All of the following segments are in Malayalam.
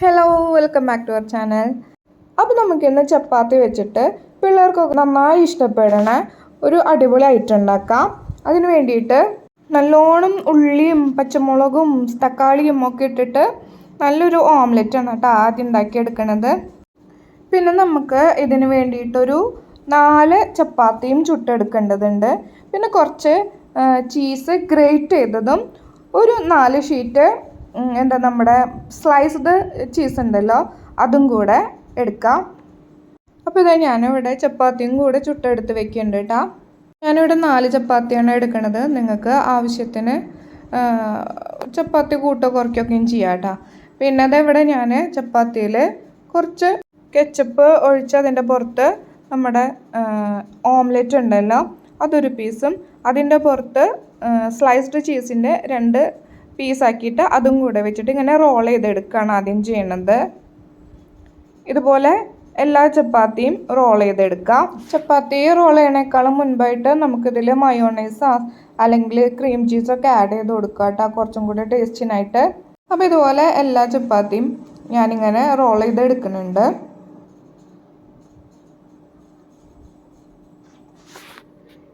Hello welcome back to our channel അപ്പോൾ നമുക്കിന്ന് ചപ്പാത്തി വെച്ചിട്ട് പിള്ളേർക്കൊക്കെ നന്നായി ഇഷ്ടപ്പെടണ ഒരു അടിപൊളി ഐറ്റം ഉണ്ടാക്കാം. അതിന് വേണ്ടിയിട്ട് നല്ലോണം ഉള്ളിയും പച്ചമുളകും തക്കാളിയും ഒക്കെ ഇട്ടിട്ട് നല്ലൊരു ഓംലെറ്റ് ആണ് കേട്ടോ ആദ്യം ഉണ്ടാക്കിയെടുക്കണത്. പിന്നെ നമുക്ക് ഇതിന് വേണ്ടിയിട്ടൊരു നാല് ചപ്പാത്തിയും ചുട്ടെടുക്കേണ്ടതുണ്ട്. പിന്നെ കുറച്ച് ചീസ് ഗ്രേറ്റ് ചെയ്തതും ഒരു നാല് ഷീറ്റ് എന്താ നമ്മുടെ സ്ലൈസ്ഡ് ചീസ് ഉണ്ടല്ലോ അതും കൂടെ എടുക്കാം. അപ്പോൾ ഇതാ ഞാനിവിടെ ചപ്പാത്തിയും കൂടെ ചുട്ടെടുത്ത് വെക്കുന്നുണ്ട് കേട്ടോ. ഞാനിവിടെ നാല് ചപ്പാത്തിയാണ് എടുക്കുന്നത് നിങ്ങൾക്ക് ആവശ്യത്തിന് ചപ്പാത്തി കൂട്ടോ കുറയ്ക്കുകയും ചെയ്യാം കേട്ടോ. പിന്നെ അതേവിടെ ഞാൻ ചപ്പാത്തിയിൽ കുറച്ച് കെച്ചപ്പ് ഒഴിച്ച് അതിന്റെ പുറത്ത് നമ്മുടെ ഓംലെറ്റ് ഉണ്ടല്ലോ അതൊരു പീസും അതിന്റെ പുറത്ത് സ്ലൈസ്ഡ് ചീസിന്റെ രണ്ട് പീസാക്കിയിട്ട് അതും കൂടെ വെച്ചിട്ട് ഇങ്ങനെ റോൾ ചെയ്തെടുക്കുകയാണ് ആദ്യം ചെയ്യണത്. ഇതുപോലെ എല്ലാ ചപ്പാത്തിയും റോൾ ചെയ്തെടുക്കാം. ചപ്പാത്തി റോൾ ചെയ്യണേക്കാളും മുൻപായിട്ട് നമുക്കിതിൽ മയോണൈസ് അല്ലെങ്കിൽ ക്രീം ചീസൊക്കെ ആഡ് ചെയ്ത് കൊടുക്കുക കേട്ടോ കുറച്ചും കൂടി ടേസ്റ്റിനായിട്ട് അപ്പോൾ ഇതുപോലെ എല്ലാ ചപ്പാത്തിയും ഞാനിങ്ങനെ റോൾ ചെയ്തെടുക്കുന്നുണ്ട്.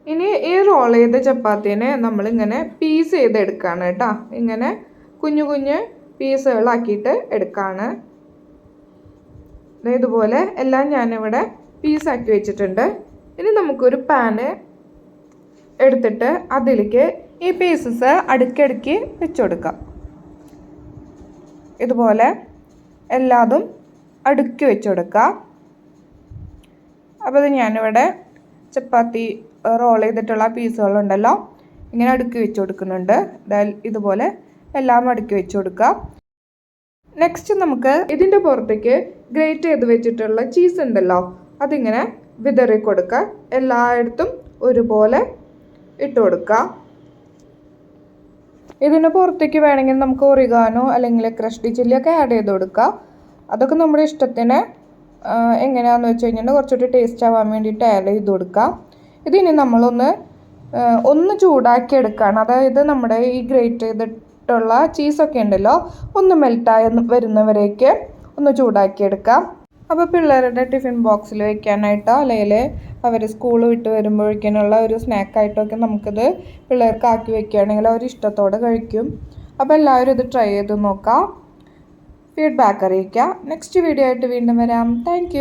ഇനി ഈ റോൾ ചെയ്ത ചപ്പാത്തിനെ നമ്മളിങ്ങനെ പീസ് ചെയ്തെടുക്കുകയാണ് കേട്ടോ. ഇങ്ങനെ കുഞ്ഞു കുഞ്ഞ് പീസുകളാക്കിയിട്ട് എടുക്കുകയാണ് ഇതുപോലെ എല്ലാം ഞാനിവിടെ പീസാക്കി വെച്ചിട്ടുണ്ട്. ഇനി നമുക്കൊരു പാന് എടുത്തിട്ട് അതിലേക്ക് ഈ പീസസ് അടുക്കടുക്കി വെച്ച് കൊടുക്കാം ഇതുപോലെ എല്ലാതും അടുക്കി വെച്ചു കൊടുക്കാം അപ്പോൾ ഞാനിവിടെ ചപ്പാത്തി റോൾ ചെയ്തിട്ടുള്ള പീസുകളുണ്ടല്ലോ. ഇങ്ങനെ അടുക്കി വെച്ച് കൊടുക്കുന്നുണ്ട്. ഇതുപോലെ എല്ലാം അടുക്കി വെച്ച് കൊടുക്കാം നെക്സ്റ്റ് നമുക്ക് ഇതിന്റെ പുറത്തേക്ക് ഗ്രേറ്റ് ചെയ്ത് വെച്ചിട്ടുള്ള ചീസ് ഉണ്ടല്ലോ. അതിങ്ങനെ വിതറി കൊടുക്കുക. എല്ലായിടത്തും ഒരുപോലെ ഇട്ട് കൊടുക്കുക. ഇതിന് പുറത്തേക്ക് വേണമെങ്കിൽ നമുക്ക് ഒറിഗാനോ അല്ലെങ്കിൽ ക്രഷ്ടി ചില്ലിയൊക്കെ ആഡ് ചെയ്ത് കൊടുക്കുക. അതൊക്കെ നമ്മുടെ ഇഷ്ടത്തിന് എങ്ങനെയാണെന്ന് വെച്ച് കഴിഞ്ഞാൽ കുറച്ചുകൂടി ടേസ്റ്റ് ആവാൻ വേണ്ടിയിട്ട് ആഡ് ചെയ്ത് കൊടുക്കുക. ഇതിനി നമ്മളൊന്ന് ഒന്ന് ചൂടാക്കി എടുക്കുകയാണ് അതായത് നമ്മുടെ ഈ ഗ്രേറ്റ് ചെയ്തിട്ടുള്ള ചീസൊക്കെ ഉണ്ടല്ലോ ഒന്ന് മെൽറ്റായി വരുന്നവരേക്ക് ഒന്ന് ചൂടാക്കി എടുക്കാം അപ്പോൾ പിള്ളേരുടെ ടിഫിൻ ബോക്സിൽ വെക്കാനായിട്ടോ അല്ലെങ്കിൽ അവർ സ്കൂൾ വിട്ട് വരുമ്പോഴേക്കിനുള്ള ഒരു സ്നാക്കായിട്ടൊക്കെ നമുക്കിത് പിള്ളേർക്ക് ആക്കി വെക്കുകയാണെങ്കിൽ അവർ ഇഷ്ടത്തോടെ കഴിക്കും. അപ്പോൾ എല്ലാവരും ഇത് ട്രൈ ചെയ്ത് നോക്കാം. ഫീഡ്ബാക്ക് അറിയിക്കുക നെക്സ്റ്റ് വീഡിയോ ആയിട്ട് വീണ്ടും വരാം. താങ്ക്